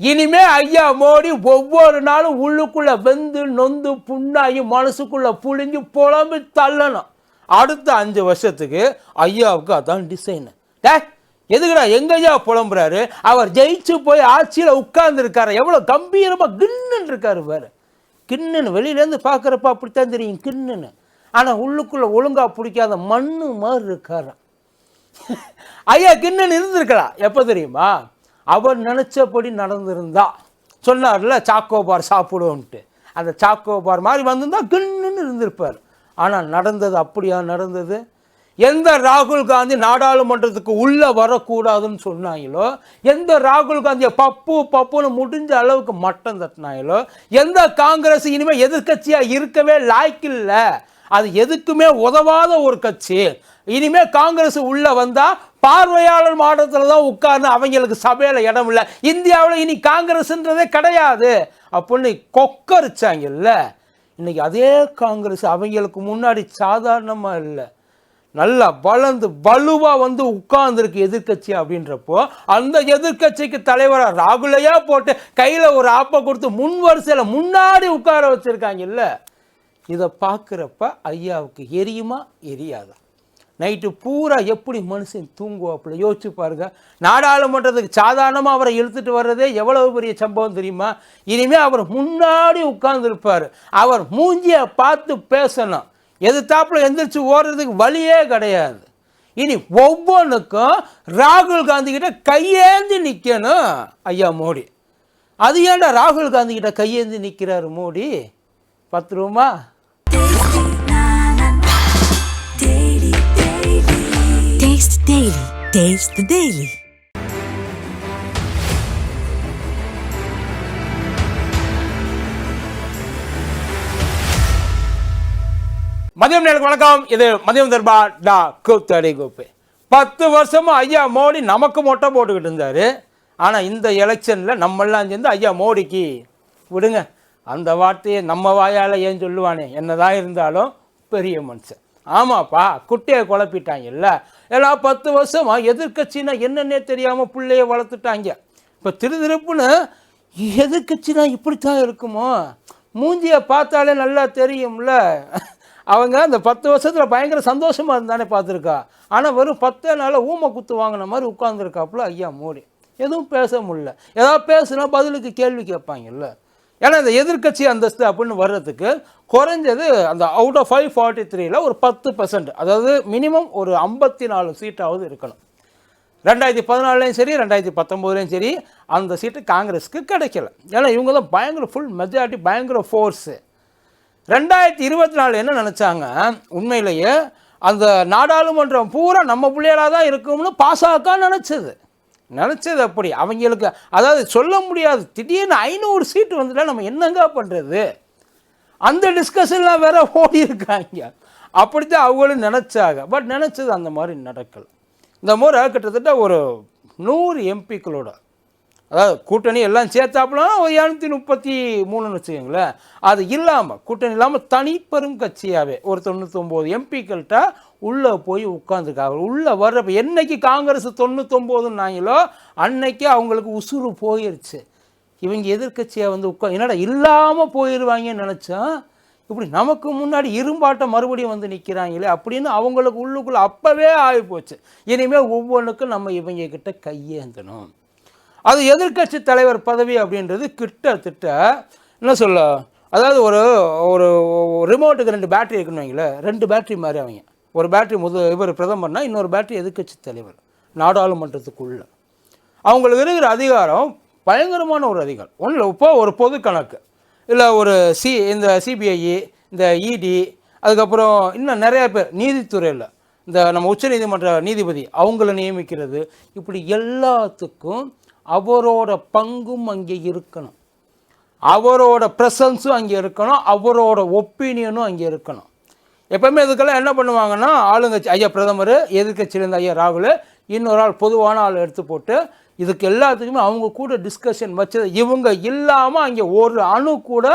இனிமே ஐயா மோடி ஒவ்வொரு நாளும் உள்ளுக்குள்ள வெந்து நொந்து புண்ணாகி மனசுக்குள்ள புழிஞ்சு புலம்பி தள்ளணும். அடுத்த அஞ்சு வருஷத்துக்கு ஐயாவுக்கு அதான் டிசைனு டே எதுக்குடா எங்க ஐயா புலம்புறாரு? அவர் ஜெயிச்சு போய் ஆட்சியில் உட்கார்ந்துருக்காரு. எவ்வளோ கம்பீரமாக கின்னுன்னு இருக்காரு வேறு கின்னுன்னு வெளியிலேருந்து பார்க்குறப்ப அப்படித்தான் தெரியும் கின்னுன்னு ஆனால் உள்ளுக்குள்ளே ஒழுங்கா பிடிக்காத மண்ணு மாதிரி இருக்காரு ஐயா கிண்ணன் இருந்திருக்கலாம். எப்போ தெரியுமா? அவர் நினச்சபடி நடந்திருந்தா. சொன்னார்ல சாக்கோபார் சாப்பிடுவோன்ட்டு. அந்த சாக்கோபார் மாதிரி வந்திருந்தா கிண்ணுன்னு இருந்திருப்பார். ஆனால் நடந்தது அப்படியா நடந்தது? எந்த ராகுல் காந்தி நாடாளுமன்றத்துக்கு உள்ளே வரக்கூடாதுன்னு சொன்னாங்களோ எந்த ராகுல் காந்தியை பப்பு பப்புன்னு முடிஞ்ச அளவுக்கு மட்டம் தட்டினாங்களோ எந்த காங்கிரஸ் இனிமேல் எதிர்க்கட்சியாக இருக்கவே லாய்க்கில்லை. அது எதுக்குமே உதவாத ஒரு கட்சி. இனிமே காங்கிரஸ் உள்ள வந்தா பார்வையாளர் மாடத்தில் தான் உட்கார்ந்து அவங்களுக்கு சபையில இடம் இல்லை. இந்தியாவில் இனி காங்கிரஸ்ன்றதே கிடையாது. அப்படின்னு கொக்கரிச்சாங்கல்ல இன்னைக்கு அதே காங்கிரஸ் அவங்களுக்கு முன்னாடி சாதாரணமாக இல்லை. நல்லா வளர்ந்து வலுவாக வந்து உட்கார்ந்துருக்கு எதிர்க்கட்சி அப்படின்றப்போ அந்த எதிர்க்கட்சிக்கு தலைவராக ராகுலையா போட்டு கையில் ஒரு ஆப்பை கொடுத்து முன் வரிசையில் முன்னாடி உட்கார வச்சுருக்காங்கல்ல இதை பார்க்குறப்ப ஐயாவுக்கு எரியுமா? எரியாதா? நைட்டு பூரா எப்படி மனுஷன் தூங்குவாப்புல யோசிச்சு பாருங்க. நாடாளுமன்றத்துக்கு சாதாரணமாக அவரை இழுத்துட்டு வர்றதே எவ்வளவு பெரிய சம்பவம் தெரியுமா? இனிமேல் அவர் முன்னாடி உட்கார்ந்துருப்பார். அவர் மூஞ்சியை பார்த்து பேசணும். எதிர்த்தாப்புல எந்திரிச்சு ஓடுறதுக்கு வழியே கிடையாது. இனி ஒவ்வொன்றுக்கும் ராகுல் காந்தி கிட்ட கையேந்தி நிற்கணும் ஐயா மோடி. அது ஏன்டா ராகுல் காந்தி கிட்ட கையேந்தி நிற்கிறாரு மோடி? பத்து ரூபா? Taste Daily. Taste the Daily. மதியம் நேருக்கு வணக்கம். இது மதியம் தர்பா டா கூப்தடி கூப்பு பத்து வருஷமாக ஐயா மோடி நமக்கு மொட்டை போட்டுக்கிட்டு இருந்தார். ஆனால் இந்த எலெக்ஷனில் நம்மெல்லாம் சேர்ந்து ஐயா மோடிக்கு விடுங்க. அந்த வார்த்தையை நம்ம வாயால் ஏன் சொல்லுவானே? என்னதான் இருந்தாலும் பெரிய மனுஷன். ஆமாப்பா குட்டையை குழப்பிட்டாங்கல்ல. எல்லாம் பத்து வருஷமாக எதிர்கட்சினா என்னன்னே தெரியாமல் பிள்ளைய வளர்த்துட்டாங்க. இப்போ திருதிருப்புன்னு எதிர்கட்சினா இப்படித்தான் இருக்குமோ? மூஞ்சியை பார்த்தாலே நல்லா தெரியும்ல. அவங்க அந்த பத்து வருஷத்தில் பயங்கர சந்தோஷமாக இருந்தானே பார்த்துருக்கா. ஆனால் வெறும் பத்தே நாளில் ஊமை குத்து வாங்கின மாதிரி உட்காந்துருக்காப்புல ஐயா மோடி. எதுவும் பேச முடியல. ஏதாவது பேசுனா பதிலுக்கு கேள்வி கேட்பாங்கல்ல. ஏன்னா இந்த எதிர்க்கட்சி அந்தஸ்து அப்படின்னு வர்றதுக்கு குறைஞ்சது அந்த அவுட் ஆஃப் ஃபைவ் ஃபார்ட்டி த்ரீல ஒரு பத்து பர்சன்ட் அதாவது மினிமம் ஒரு ஐம்பத்தி நாலு சீட்டாவது இருக்கணும். ரெண்டாயிரத்தி பதினாலுலையும் சரி ரெண்டாயிரத்தி பத்தொம்போதுலையும் சரி அந்த சீட்டு காங்கிரஸுக்கு கிடைக்கல. ஏன்னா இவங்க தான் பயங்கர ஃபுல் மெஜாரிட்டி பயங்கர ஃபோர்ஸு ரெண்டாயிரத்தி இருபத்தி நாலு என்ன நினச்சாங்க? உண்மையிலேயே அந்த நாடாளுமன்றம் பூரா நம்ம பிள்ளைகளாக தான் இருக்கும்னு பாசக நினச்சது. நினச்சது அப்படி. அவங்களுக்கு அதாவது சொல்ல முடியாது. திடீர்னு ஐநூறு சீட்டு வந்துட்டா நம்ம என்னங்க பண்ணுறது அந்த டிஸ்கஷன்லாம் வேற ஓடி இருக்காங்க அப்படித்தான் அவங்களும் நினச்சாங்க. பட் நினச்சது அந்த மாதிரி நடக்கல. இந்த முறை கிட்டத்தட்ட ஒரு நூறு எம்பிக்களோட அதாவது கூட்டணி எல்லாம் சேர்த்தாப்புலாம் ஒரு இரநூத்தி முப்பத்தி மூணுன்னு வச்சுக்கோங்களேன். அது இல்லாமல் கூட்டணி இல்லாமல் தனிப்பெரும் கட்சியாகவே ஒரு தொண்ணூத்தொம்பது எம்பிக்கள்கிட்ட உள்ளே போய் உட்காந்துருக்காங்க உள்ளே வர்றப்ப என்றைக்கு காங்கிரஸ் தொண்ணூத்தொம்போதுன்னாங்களோ அன்னைக்கு அவங்களுக்கு உசுறு போயிருச்சு. இவங்க எதிர்கட்சியை வந்து உட்கா என்னடா இல்லாமல் போயிடுவாங்கன்னு நினச்சோம். இப்படி நமக்கு முன்னாடி இரும்பாட்டம் மறுபடியும் வந்து நிற்கிறாங்களே அப்படின்னு அவங்களுக்கு உள்ளுக்குள்ளே அப்போவே ஆகி போச்சு. இனிமேல் ஒவ்வொன்றுக்கும் நம்ம இவங்க கிட்ட கையேந்தணும். அது எதிர்க்கட்சி தலைவர் பதவி அப்படின்றது கிட்டத்தட்ட என்ன சொல்ல அதாவது ஒரு ஒரு ரிமோட்டுக்கு ரெண்டு பேட்டரி இருக்குன்னு வைங்களேன். ரெண்டு பேட்டரி மாதிரி அவங்க. ஒரு பேட்டரி முத இவர் பிரதமர்னா இன்னொரு பேட்டரி எதிர்க்கட்சி தலைவர் நாடாளுமன்றத்துக்குள்ள. அவங்களுக்கு இருக்கிற அதிகாரம் பயங்கரமான ஒரு அதிகாரம். ஒன்றும் இப்போ ஒரு பொது கணக்கு. இல்லை ஒரு சி இந்த சிபிஐ இந்த இடி அதுக்கப்புறம் இன்னும் நிறைய பேர் நீதித்துறையில் இந்த நம்ம உச்சநீதிமன்ற நீதிபதி அவங்கள நியமிக்கிறது இப்படி எல்லாத்துக்கும் அவரோட பங்கும் அங்கே இருக்கணும். அவரோட ப்ரெசன்ஸும் அங்கே இருக்கணும் அவரோட ஒப்பீனியனும் அங்கே இருக்கணும். எப்பவுமே இதுக்கெல்லாம் என்ன பண்ணுவாங்கன்னா ஆளுங்கட்சி ஐயா பிரதமர் எதிர்க்கட்சியிலேருந்து ஐயா ராகுல் இன்னொரு ஆள் பொதுவான ஆள் எடுத்து போட்டு இதுக்கு எல்லாத்துக்குமே அவங்க கூட டிஸ்கஷன் வச்சது இவங்க இல்லாமல் அங்கே ஒரு அணு கூட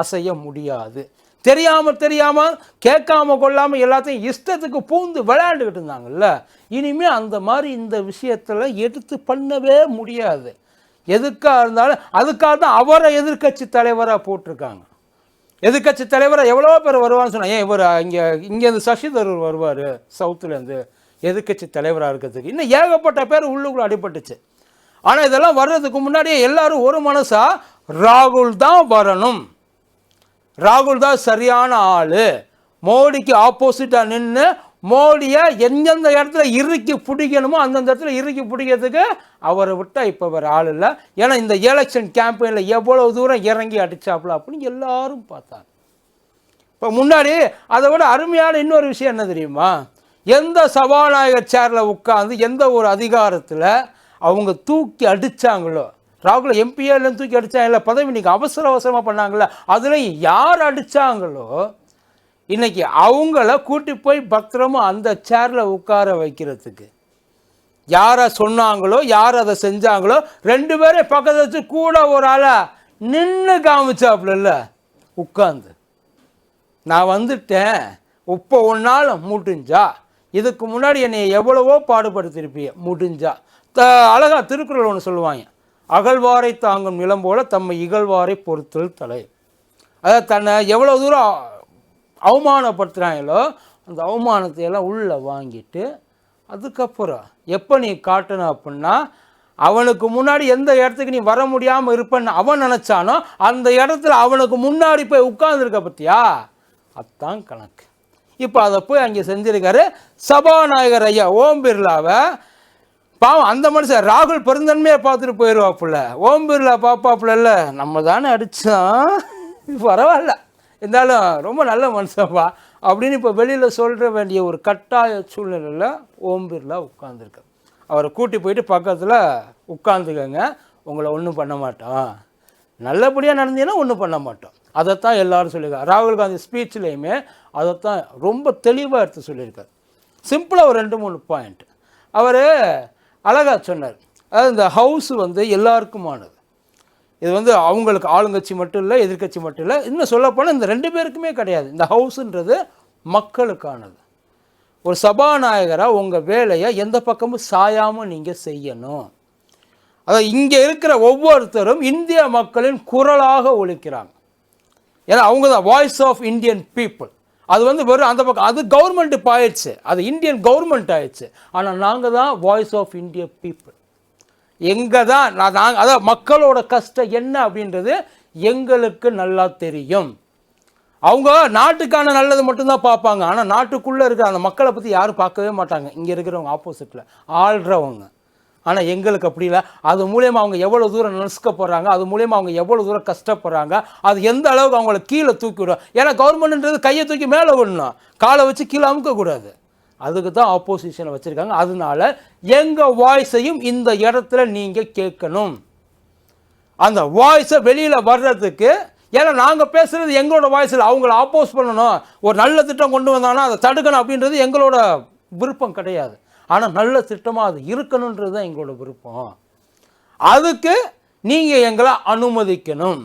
அசைய முடியாது. தெரியாமல் தெரியாமல் கேட்காம கொள்ளாமல் எல்லாத்தையும் இஷ்டத்துக்கு பூந்து விளையாண்டுக்கிட்டு இருந்தாங்கல்ல. இனிமேல் அந்த மாதிரி இந்த விஷயத்தில் எடுத்து பண்ணவே முடியாது. எதுக்காக இருந்தாலும் அதுக்காக தான் அவரை எதிர்க்கட்சி தலைவராக போட்டிருக்காங்க. எதிர்கட்சி தலைவராக எவ்வளோ பேர் வருவான்னு சொன்னால் ஏன் இவர் இங்கே இங்கேருந்து சசி தரூர் வருவார் சவுத்துலேருந்து எதிர்கட்சி தலைவராக இருக்கிறதுக்கு. இன்னும் ஏகப்பட்ட பேர் உள்ளுக்குள்ள அடிபட்டுச்சு. ஆனால் இதெல்லாம் வர்றதுக்கு முன்னாடியே எல்லாரும் ஒரு மனசாக ராகுல் தான் வரணும். ராகுல் தான் சரியான ஆள். மோடிக்கு ஆப்போசிட்டாக நின்று மோடியை எந்தெந்த இடத்துல இறுக்கி பிடிக்கணுமோ அந்தந்த இடத்துல இறுக்கி பிடிக்கிறதுக்கு அவரை விட்டால் இப்போ வேறு ஆள் இல்லை. ஏன்னா இந்த எலெக்ஷன் கேம்பெயினில் எவ்வளோ தூரம் இறங்கி அடிச்சாப்புல அப்படின்னு எல்லாரும் பார்த்தாங்க. இப்போ முன்னாடி அதை விட அருமையான இன்னொரு விஷயம் என்ன தெரியுமா? எந்த சபாநாயகர் சேரில் உட்காந்து எந்த ஒரு அதிகாரத்தில் அவங்க தூக்கி அடித்தாங்களோ ராகுல எம்பிஏலேருந்து தூக்கி அடித்தாங்கல்ல பதவி இன்னைக்கு அவசர அவசரமாக பண்ணாங்கல்ல அதில் யார் அடித்தாங்களோ இன்றைக்கி அவங்கள கூட்டி போய் பத்திரமா அந்த சேரில் உட்கார வைக்கிறதுக்கு. யாரை சொன்னாங்களோ யார் அதை செஞ்சாங்களோ ரெண்டு பேரும் பக்கத்துல வச்சு கூட ஒரு ஆளாக நின்று காமிச்சாப்புல உட்காந்து நான் வந்துட்டேன். இப்போ ஒன்றால் முடிஞ்சா. இதுக்கு முன்னாடி என்னை எவ்வளவோ பாடுபடுத்திருப்பிய முடிஞ்சா. த அழகா திருக்குறள் ஒன்று சொல்லுவாங்க. அகழ்வாரை தாங்கும் நிலம் போல தம்மை இகழ்வாரை பொறுத்தல் தலை. அதாவது தன்னை எவ்வளோ தூரம் அவமானப்படுத்துகிறாங்களோ அந்த அவமானத்தையெல்லாம் உள்ளே வாங்கிட்டு அதுக்கப்புறம் எப்போ நீ காட்டணும் அப்படின்னா அவனுக்கு முன்னாடி எந்த இடத்துக்கு நீ வர முடியாமல் இருப்பேன்னு அவன் நினச்சானோ அந்த இடத்துல அவனுக்கு முன்னாடி போய் உட்கார்ந்துருக்க பற்றியா அதான் கணக்கு. இப்போ அதை போய் அங்கே செஞ்சிருக்காரு சபாநாயகர் ஐயா ஓம் பிர்லாவை. பாவம் அந்த மனுஷன் ராகுல் பெருந்தன்மையை பார்த்துட்டு போயிடுவாப்புல ஓம் பிர்லா பாப்பாப்புல நம்ம தானே அடித்தோம் பரவாயில்ல. இருந்தாலும் ரொம்ப நல்ல மனுஷன்ப்பா. அப்படின்னு இப்போ வெளியில் சொல்கிற வேண்டிய ஒரு கட்டாய சூழ்நிலையில் ஓம் பிர்லா உட்காந்துருக்கு அவரை கூட்டி போயிட்டு பக்கத்தில் உட்காந்துக்கங்க உங்களை ஒன்றும் பண்ண மாட்டோம் நல்லபடியாக நடந்தீங்கன்னா ஒன்றும் பண்ண மாட்டோம் அதைத்தான் எல்லாரும் சொல்லியிருக்காரு ராகுல் காந்தி ஸ்பீச்லேயுமே அதைத்தான் ரொம்ப தெளிவாக எடுத்து சொல்லியிருக்காரு. சிம்பிளாக ஒரு ரெண்டு மூணு பாயிண்ட். அவர் அழகாக சொன்னார். அதாவது இந்த ஹவுஸ் வந்து எல்லாருக்குமானது. இது வந்து அவங்களுக்கு ஆளுங்கட்சி மட்டும் இல்லை எதிர்க்கட்சி மட்டும் இல்லை. இன்னும் சொல்லப்போனால் இந்த ரெண்டு பேருக்குமே கிடையாது. இந்த ஹவுஸுன்றது மக்களுக்கானது. ஒரு சபாநாயகராக உங்கள் வேலையை எந்த பக்கமும் சாயாமல் நீங்கள் செய்யணும். அதாவது இங்கே இருக்கிற ஒவ்வொருத்தரும் இந்திய மக்களின் குரலாக ஒழிக்கிறாங்க. ஏன்னா அவங்க தான் வாய்ஸ் ஆஃப் இந்தியன் பீப்புள் அது வந்து வெறும் அந்த பக்கம் அது கவர்மெண்ட் ஆயிடுச்சு. அது இந்தியன் கவர்மெண்ட் ஆயிடுச்சு. ஆனால் நாங்கள் தான் வாய்ஸ் ஆஃப் இந்திய பீப்புள் எங்கே தான் நான் நாங்கள் அதான் மக்களோட கஷ்டம் என்ன அப்படின்றது எங்களுக்கு நல்லா தெரியும். அவங்க நாட்டுக்கான நல்லது மட்டும்தான் பார்ப்பாங்க. ஆனால் நாட்டுக்குள்ளே இருக்கிற அந்த மக்களை பற்றி யாரும் பார்க்கவே மாட்டாங்க. இங்கே இருக்கிறவங்க ஆப்போசிட்டில் ஆள்றவங்க. ஆனால் எங்களுக்கு அப்படி இல்லை. அது மூலயமா அவங்க எவ்வளோ தூரம் நசுக்க போகிறாங்க அது மூலயமா அவங்க எவ்வளோ தூரம் கஷ்டப்படுறாங்க அது எந்த அளவுக்கு அவங்கள கீழே தூக்கி விடும் ஏன்னா கவர்மெண்ட்ன்றது கையை தூக்கி மேலே விடணும். காலை வச்சு கீழே அமுக்கக்கூடாது. அதுக்கு தான் ஆப்போசிஷனை வச்சுருக்காங்க. அதனால எங்கள் வாய்ஸையும் இந்த இடத்துல நீங்கள் கேட்கணும். அந்த வாய்ஸை வெளியில் வர்றதுக்கு ஏன்னா நாங்கள் பேசுகிறது எங்களோட வாய்ஸில் அவங்கள ஆப்போஸ் பண்ணணும். ஒரு நல்ல திட்டம் கொண்டு வந்தாங்கன்னா அதை தடுக்கணும் அப்படின்றது எங்களோட விருப்பம் கிடையாது. ஆனால் நல்ல திட்டமாக அது இருக்கணுன்றது தான் எங்களோட விருப்பம். அதுக்கு நீங்கள் எங்களை அனுமதிக்கணும்.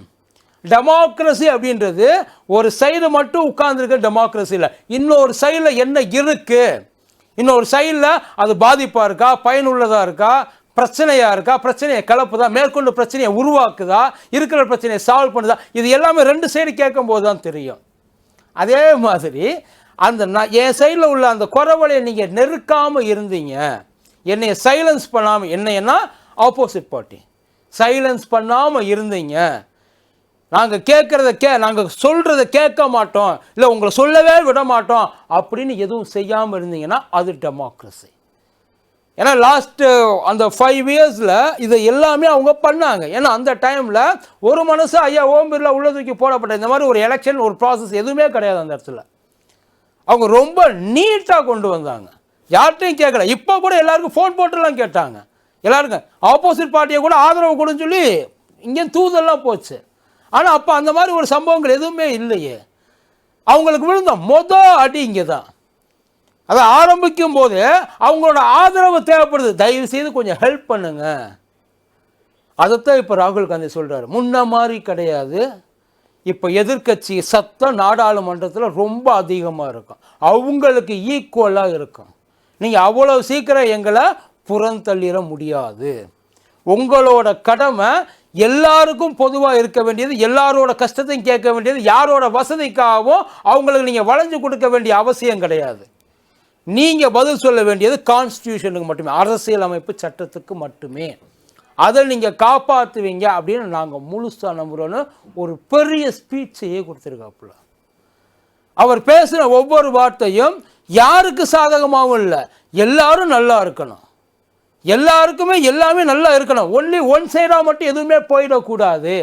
டெமோக்ரஸி அப்படின்றது ஒரு சைடு மட்டும் உட்கார்ந்துருக்க டெமோக்ரஸியில் இன்னொரு சைடில் என்ன இருக்குது இன்னொரு சைடில் அது பாதிப்பாக இருக்கா? பயனுள்ளதாக இருக்கா? பிரச்சனையாக இருக்கா? பிரச்சனையை கலப்புதா? மேற்கொண்டு பிரச்சனையை உருவாக்குதா? இருக்கிற பிரச்சனையை சால்வ் பண்ணுதா? இது எல்லாமே ரெண்டு சைடு கேட்கும்போது தான் தெரியும். அதே மாதிரி அந்த நான் என் சைடில் உள்ள அந்த குறவலையை நீங்கள் நெருக்காமல் இருந்தீங்க. என்னைய சைலன்ஸ் பண்ணாமல் என்னையன்னா ஆப்போசிட் பார்ட்டி சைலன்ஸ் பண்ணாமல் இருந்தீங்க. நாங்கள் கேட்குறத கே நாங்கள் சொல்கிறத கேட்க மாட்டோம். இல்லை உங்களை சொல்லவே விட மாட்டோம். அப்படின்னு எதுவும் செய்யாமல் இருந்தீங்கன்னா அது டெமோக்ரஸி ஏன்னா லாஸ்ட்டு அந்த ஃபைவ் இயர்ஸில் இதை எல்லாமே அவங்க பண்ணாங்க. ஏன்னா அந்த டைமில் ஒரு மனசு ஐயா ஓம் பிர்லா உள்ள தூக்கி போடப்பட்ட இந்த மாதிரி ஒரு எலெக்ஷன் ஒரு ப்ராசஸ் எதுவுமே கிடையாது அந்த இடத்துல. அவங்க ரொம்ப நீட்டாக கொண்டு வந்தாங்க. யார்கிட்டையும் கேட்கல. இப்போ கூட எல்லாருக்கும் ஃபோன் போட்டுலாம் கேட்டாங்க. எல்லாருக்கும் ஆப்போசிட் பார்ட்டியை கூட ஆதரவு கொடுன்னு சொல்லி இங்கே தூதெல்லாம் போச்சு. ஆனால் அப்போ அந்த மாதிரி ஒரு சம்பவங்கள் எதுவுமே இல்லையே. அவங்களுக்கு விழுந்த மொத அடி இங்கே தான் அதை ஆரம்பிக்கும் போது அவங்களோட ஆதரவு தேவைப்படுது. தயவு செய்து கொஞ்சம் ஹெல்ப் பண்ணுங்க. அதைத்தான் இப்போ ராகுல் காந்தி சொல்கிறாரு முன்ன மாதிரி கிடையாது. இப்போ எதிர்க்கட்சி சத்தம் நாடாளுமன்றத்தில் ரொம்ப அதிகமாக இருக்கும். அவங்களுக்கு ஈக்குவலாக இருக்கும். நீங்கள் அவ்வளோ சீக்கிரம் எங்களை புறந்தள்ளிட முடியாது. உங்களோட கடமை எல்லாருக்கும் பொதுவாக இருக்க வேண்டியது எல்லாரோட கஷ்டத்தையும் கேட்க வேண்டியது யாரோட வசதிக்காகவும் அவங்களுக்கு நீங்கள் வளைஞ்சு கொடுக்க வேண்டிய அவசியம் கிடையாது. நீங்கள் பதில் சொல்ல வேண்டியது கான்ஸ்டியூஷனுக்கு மட்டுமே அரசியலமைப்பு சட்டத்துக்கு மட்டுமே. அதை நீங்கள் காப்பாற்றுவீங்க அப்படின்னு நாங்கள் முழுசாக நம்புகிறோன்னு ஒரு பெரிய ஸ்பீச்சையே கொடுத்துருக்காப்புல. அவர் பேசுகிற ஒவ்வொரு வார்த்தையும் யாருக்கு சாதகமாகவும் இல்லை எல்லாரும் நல்லா இருக்கணும். எல்லாருக்குமே எல்லாமே நல்லா இருக்கணும். ஒன்லி ஒன் சைடாக மட்டும் எதுவுமே போயிடக்கூடாது.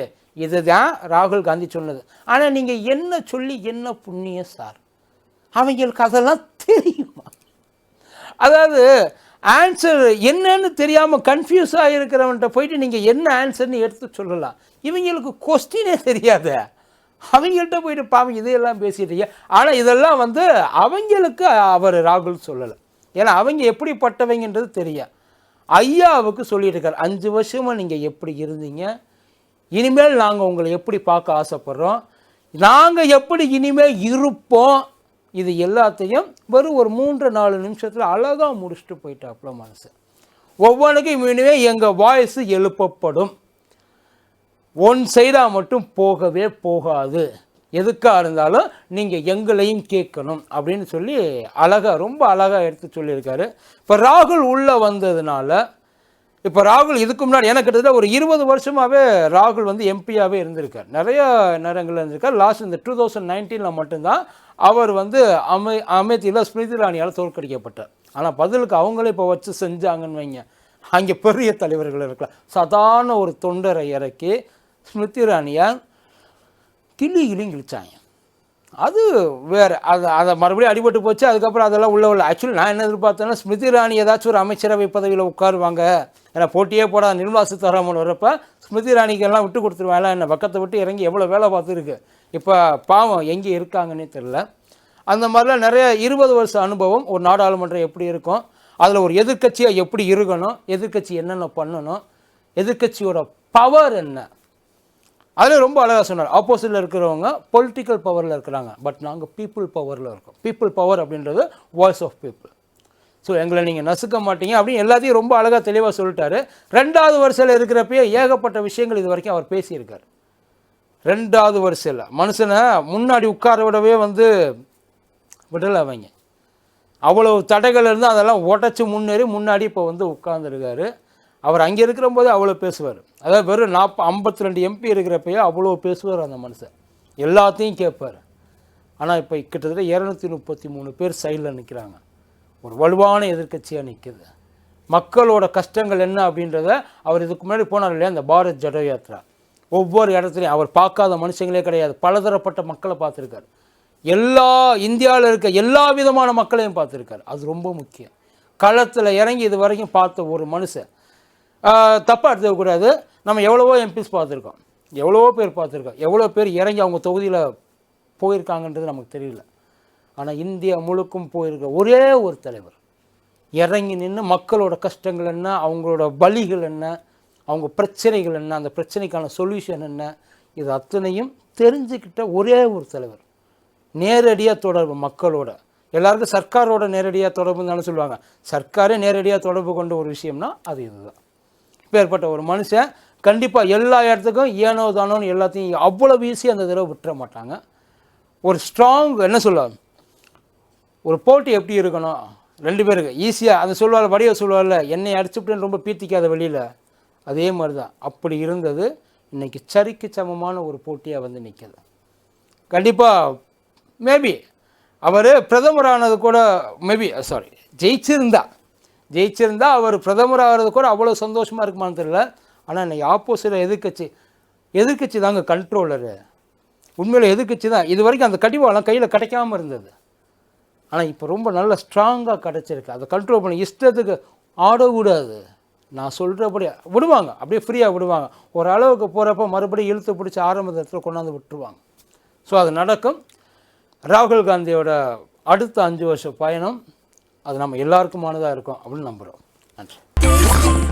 இதுதான் ராகுல் காந்தி சொன்னது. ஆனால் நீங்கள் என்ன சொல்லி என்ன புண்ணியம் சார்? அவங்களுக்கு அதெல்லாம் தெரியுமா? அதாவது ஆன்சர் என்னன்னு தெரியாமல் கன்ஃபியூஸாக இருக்கிறவன்கிட்ட போயிட்டு நீங்கள் என்ன ஆன்சர்னு எடுத்து சொல்லலாம். இவங்களுக்கு கொஸ்டினே தெரியாத. அவங்கள்ட்ட போயிட்டு பாவம் இதையெல்லாம் பேசிட்டீங்க ஆனால் இதெல்லாம் வந்து அவங்களுக்கு அவர் ராகுல் சொல்லலை. ஏன்னா அவங்க எப்படிப்பட்டவங்கன்றது தெரியும் ஐயாவுக்கு சொல்லிட்டு அஞ்சு வருஷமாக நீங்கள் எப்படி இருந்தீங்க? இனிமேல் நாங்கள் உங்களை எப்படி பார்க்க ஆசைப்படுறோம்? நாங்கள் எப்படி இனிமேல் இருப்போம்? இது எல்லாத்தையும் வெறும் ஒரு மூன்று நாலு நிமிஷத்தில் அழகாக முடிச்சுட்டு போயிட்டாப்புல மனசு. ஒவ்வொன்றுக்கும் இனிமே எங்கள் வாய்ஸ் எழுப்பப்படும். ஒன் சைடாக மட்டும் போகவே போகாது. எதுக்காக இருந்தாலும் நீங்கள் எங்களையும் கேட்கணும் அப்படின்னு சொல்லி அழகாக ரொம்ப அழகாக எடுத்து சொல்லியிருக்காரு. இப்போ ராகுல் உள்ளே வந்ததுனால இப்போ ராகுல் இதுக்கு முன்னாடி எனக்கு கிட்டத்தட்ட ஒரு இருபது வருஷமாகவே ராகுல் வந்து எம்பியாகவே இருந்திருக்கார். நிறைய நேரங்களில் இருந்திருக்கார். லாஸ்ட் இந்த டூ தௌசண்ட் நைன்டீனில் மட்டும்தான் அவர் வந்து அமை அமேத்தியில் ஸ்மிருதி ராணியால் தோற்கடிக்கப்பட்டார். ஆனால் பதிலுக்கு அவங்களே இப்போ வச்சு செஞ்சாங்கன்னு வைங்க. அங்கே பெரிய தலைவர்கள் இருக்கலாம். சாதாரண ஒரு தொண்டரை இறக்கி ஸ்மிருதி ராணியை கிளி கிளி கிழிச்சாங்க. அது வேறு அது அதை மறுபடியும் அடிபட்டு போச்சு அதுக்கப்புறம் அதெல்லாம் உள்ள உள்ள ஆக்சுவலி நான் என்ன எதிர்பார்த்தேன்னா ஸ்மிருதி இராணி ஏதாச்சும் ஒரு அமைச்சரவை பதவியில் உட்காருவாங்க. ஏன்னா போட்டியே போடாத நிர்மலா சீதாராமன் வரப்ப ஸ்மிருதி இராணிக்கெல்லாம் விட்டு கொடுத்துருவாங்க என்ன பக்கத்தை விட்டு இறங்கி எவ்வளோ வேலை பார்த்துருக்கு. இப்போ பாவம் எங்கே இருக்காங்கன்னே தெரில அந்த மாதிரிலாம் நிறைய இருபது வருஷ அனுபவம் ஒரு நாடாளுமன்றம் எப்படி இருக்கும் அதில் ஒரு எதிர்க்கட்சியாக எப்படி இருக்கணும் எதிர்க்கட்சி என்னென்ன பண்ணணும் எதிர்க்கட்சியோட பவர் என்ன அதில் ரொம்ப அழகாக சொன்னார். ஆப்போசிட்டில் இருக்கிறவங்க பொலிட்டிக்கல் பவரில் இருக்கிறாங்க. பட் நாங்கள் பீப்புள் பவரில் இருக்கோம். பீப்புள் பவர் அப்படின்றது வாய்ஸ் ஆஃப் பீப்புள் ஸோ எங்களை நீங்கள் நசுக்க மாட்டீங்க அப்படின்னு எல்லாத்தையும் ரொம்ப அழகாக தெளிவாக சொல்லிட்டாரு. ரெண்டாவது வரிசையில் இருக்கிறப்பயே ஏகப்பட்ட விஷயங்கள் இது வரைக்கும் அவர் பேசியிருக்கார். ரெண்டாவது வரிசையில் மனுஷனை முன்னாடி உட்கார விடவே வந்து விடலை அவங்க. அவ்வளோ தடைகள் இருந்து அதெல்லாம் உடச்சி முன்னேறி முன்னாடி இப்போ வந்து உட்கார்ந்துருக்காரு. அவர் அங்கே இருக்கிற போது அவ்வளோ பேசுவார். அதாவது வெறும் நாற்ப ஐம்பத்தி ரெண்டு எம்பி இருக்கிறப்பயே அவ்வளோ பேசுவார் அந்த மனுஷன். எல்லாத்தையும் கேட்பார். ஆனால் இப்போ கிட்டத்தட்ட இரநூத்தி முப்பத்தி மூணு பேர் சைடில் நிற்கிறாங்க ஒரு வலுவான எதிர்க்கட்சியாக நிற்கிது மக்களோட கஷ்டங்கள் என்ன அப்படின்றத அவர் இதுக்கு முன்னாடி போனார் இல்லையா? அந்த பாரத் ஜடோ யாத்ரா. ஒவ்வொரு இடத்துலையும் அவர் பார்க்காத மனுஷங்களே கிடையாது. பலதரப்பட்ட மக்களை பார்த்துருக்காரு. எல்லா இந்தியாவில் இருக்க எல்லா விதமான மக்களையும் பார்த்துருக்காரு. அது ரொம்ப முக்கியம். களத்தில் இறங்கி இது வரைக்கும் பார்த்த ஒரு மனுஷன். தப்பாக எடுத்துக்கக்கூடாது. நம்ம எவ்வளவோ எம்பிஸ் பார்த்துருக்கோம். எவ்வளவோ பேர் பார்த்துருக்கோம். எவ்வளோ பேர் இறங்கி அவங்க தொகுதியில் போயிருக்காங்கன்றது நமக்கு தெரியல. ஆனால் இந்தியா முழுக்கும் போயிருக்க ஒரே ஒரு தலைவர். இறங்கி நின்று மக்களோட கஷ்டங்கள் என்ன அவங்களோட பலிகள் என்ன அவங்க பிரச்சனைகள் என்ன அந்த பிரச்சனைக்கான சொல்யூஷன் என்ன இது அத்தனையும் தெரிஞ்சுக்கிட்ட ஒரே ஒரு தலைவர். நேரடியாக தொடர்பு மக்களோட. எல்லாருக்கும் சர்க்காரோட நேரடியாக தொடர்பு தானே சொல்லுவாங்க. சர்க்காரே நேரடியாக தொடர்பு கொண்ட ஒரு விஷயம்னா அது இதுதான். இப்பேற்பட்ட ஒரு மனுஷன் கண்டிப்பாக எல்லா இடத்துக்கும் ஏனோ தானோன்னு எல்லாத்தையும் அவ்வளோ ஈஸியாக அந்த தடவை விட்டுற மாட்டாங்க. ஒரு ஸ்ட்ராங் என்ன சொல்லுவாங்க ஒரு போட்டி எப்படி இருக்கணும்? ரெண்டு பேருக்கு ஈஸியாக அதை சொல்லுவாள் வடிவ சொல்லுவாள் என்னை அடிச்சுப்பிட்டேன்னு ரொம்ப பீத்திக்காத வெளியில். அதே மாதிரி தான் அப்படி இருந்தது. இன்னைக்கு சரிக்கு சமமான ஒரு போட்டியாக வந்து நிற்கிது கண்டிப்பாக மேபி அவர் பிரதமரானது கூட மேபி சாரி uh, ஜெயிச்சிருந்தா. ஜெயிச்சிருந்தா அவர் பிரதமர் ஆகிறது கூட அவ்வளோ சந்தோஷமாக இருக்குமான்னு தெரியல. ஆனால் இன்னைக்கு ஆப்போசிட்டில் எதிர்க்கட்சி எதிர்கட்சி தாங்க கண்ட்ரோலரு உண்மையில் எதிர்க்கட்சி தான் இது வரைக்கும் அந்த கடிவாளம் கையில் கிடைக்காம இருந்தது. ஆனால் இப்போ ரொம்ப நல்ல ஸ்ட்ராங்காக கிடச்சிருக்கு. அதை கண்ட்ரோல் பண்ணி இஷ்டத்துக்கு ஆடக்கூடாது நான் சொல்கிறபடி விடுவாங்க. அப்படியே ஃப்ரீயாக விடுவாங்க. ஒரு அளவுக்கு போகிறப்ப மறுபடியும் இழுத்து பிடிச்சி ஆரம்ப கொண்டாந்து விட்டுருவாங்க. ஸோ அது நடக்கும். ராகுல் காந்தியோட அடுத்த அஞ்சு வருஷ பயணம் அது நம்ம எல்லாருக்குமானதாக இருக்கும் அப்படின்னு நம்புகிறோம் நன்றி.